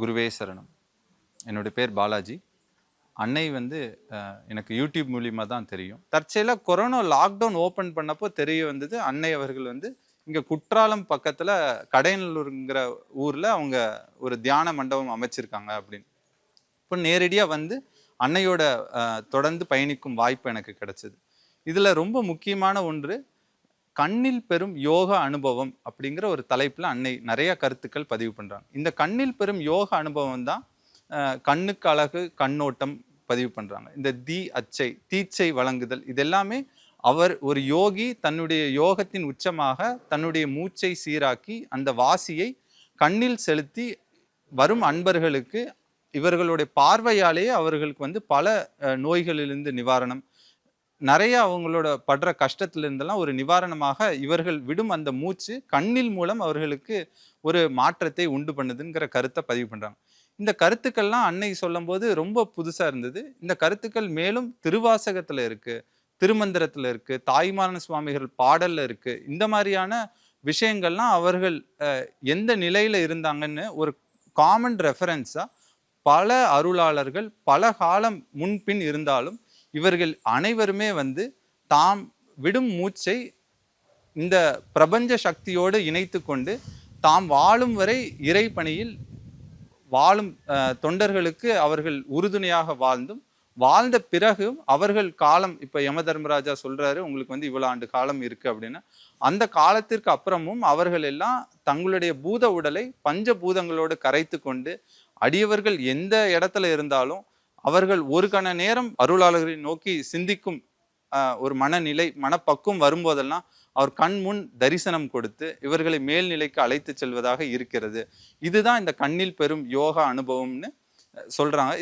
குருவே சரணம். என்னுடைய பேர் பாலாஜி. அன்னை வந்து எனக்கு யூடியூப் மூலியமாக தான் தெரியும். தற்செயலாக கொரோனா லாக்டவுன் ஓப்பன் பண்ணப்போ தெரிய வந்தது அன்னை அவர்கள் வந்து இங்கே குற்றாலம் பக்கத்தில் கடையநல்லூருங்கிற ஊரில் அவங்க ஒரு தியான மண்டபம் அமைச்சிருக்காங்க அப்படின்னு. இப்போ நேரடியாக வந்து அன்னையோட தொடர்ந்து பயணிக்கும் வாய்ப்பு எனக்கு கிடைச்சிது. இதில் ரொம்ப முக்கியமான ஒன்று கண்ணில் பெறும் யோக அனுபவம் அப்படிங்கிற ஒரு தலைப்பில் அன்னை நிறைய கருத்துக்கள் பதிவு பண்ணுறாங்க இந்த கண்ணில் பெறும் யோக அனுபவம் தான் கண்ணுக்கு அழகு கண்ணோட்டம் பதிவு பண்ணுறாங்க இந்த தீ அச்சை தீச்சை வழங்குதல் இதெல்லாமே அவர் ஒரு யோகி தன்னுடைய யோகத்தின் உச்சமாக தன்னுடைய மூச்சை சீராக்கி அந்த வாசியை கண்ணில் செலுத்தி வரும் அன்பர்களுக்கு இவர்களுடைய பார்வையாலேயே அவர்களுக்கு வந்து பல நோய்களிலிருந்து நிவாரணம் நிறைய அவங்களோட படுற கஷ்டத்துல இருந்தெல்லாம் ஒரு நிவாரணமாக இவர்கள் விடும் அந்த மூச்சு கண்ணில் மூலம் அவர்களுக்கு ஒரு மாற்றத்தை உண்டு பண்ணுதுங்கிற கருத்தை பதிவு பண்றாங்க. இந்த கருத்துக்கள்லாம் அன்னை சொல்லும்போது ரொம்ப புதுசா இருந்தது. இந்த கருத்துக்கள் மேலும் திருவாசகத்துல இருக்கு திருமந்திரத்துல இருக்கு தாய்மாரன் சுவாமிகள் பாடல்ல இருக்கு. இந்த மாதிரியான விஷயங்கள்லாம் அவர்கள் எந்த நிலையில இருந்தாங்கன்னு ஒரு காமன் ரெஃபரன்ஸா பல அருளாளர்கள் பல காலம் முன்பின் இருந்தாலும் இவர்கள் அனைவருமே வந்து தாம் விடும் மூச்சை இந்த பிரபஞ்ச சக்தியோடு இணைத்து கொண்டு தாம் வாழும் வரை இறைப்பணியில் வாழும் தொண்டர்களுக்கு அவர்கள் உறுதுணையாக வாழ்ந்தும் வாழ்ந்த பிறகும் அவர்கள் காலம் இப்போ யம தர்மராஜா சொல்கிறாரு உங்களுக்கு வந்து இவ்வளோ ஆண்டு காலம் இருக்குது அப்படின்னு அந்த காலத்திற்கு அப்புறமும் அவர்கள் எல்லாம் தங்களுடைய பூத உடலை பஞ்ச பூதங்களோடு கரைத்து கொண்டு அடியவர்கள் எந்த இடத்துல இருந்தாலும் அவர்கள் ஒரு கண நேரம் அருளாளர்களை நோக்கி சிந்திக்கும் ஒரு மனநிலை மனப்பக்குவம் வரும்போதெல்லாம் அவர் கண் முன் தரிசனம் கொடுத்து இவர்களை மேல்நிலைக்கு அழைத்து செல்வதாக இருக்கிறது. இதுதான் இந்த கண்ணில் பெறும் யோகா அனுபவம்னு சொல்றாங்க.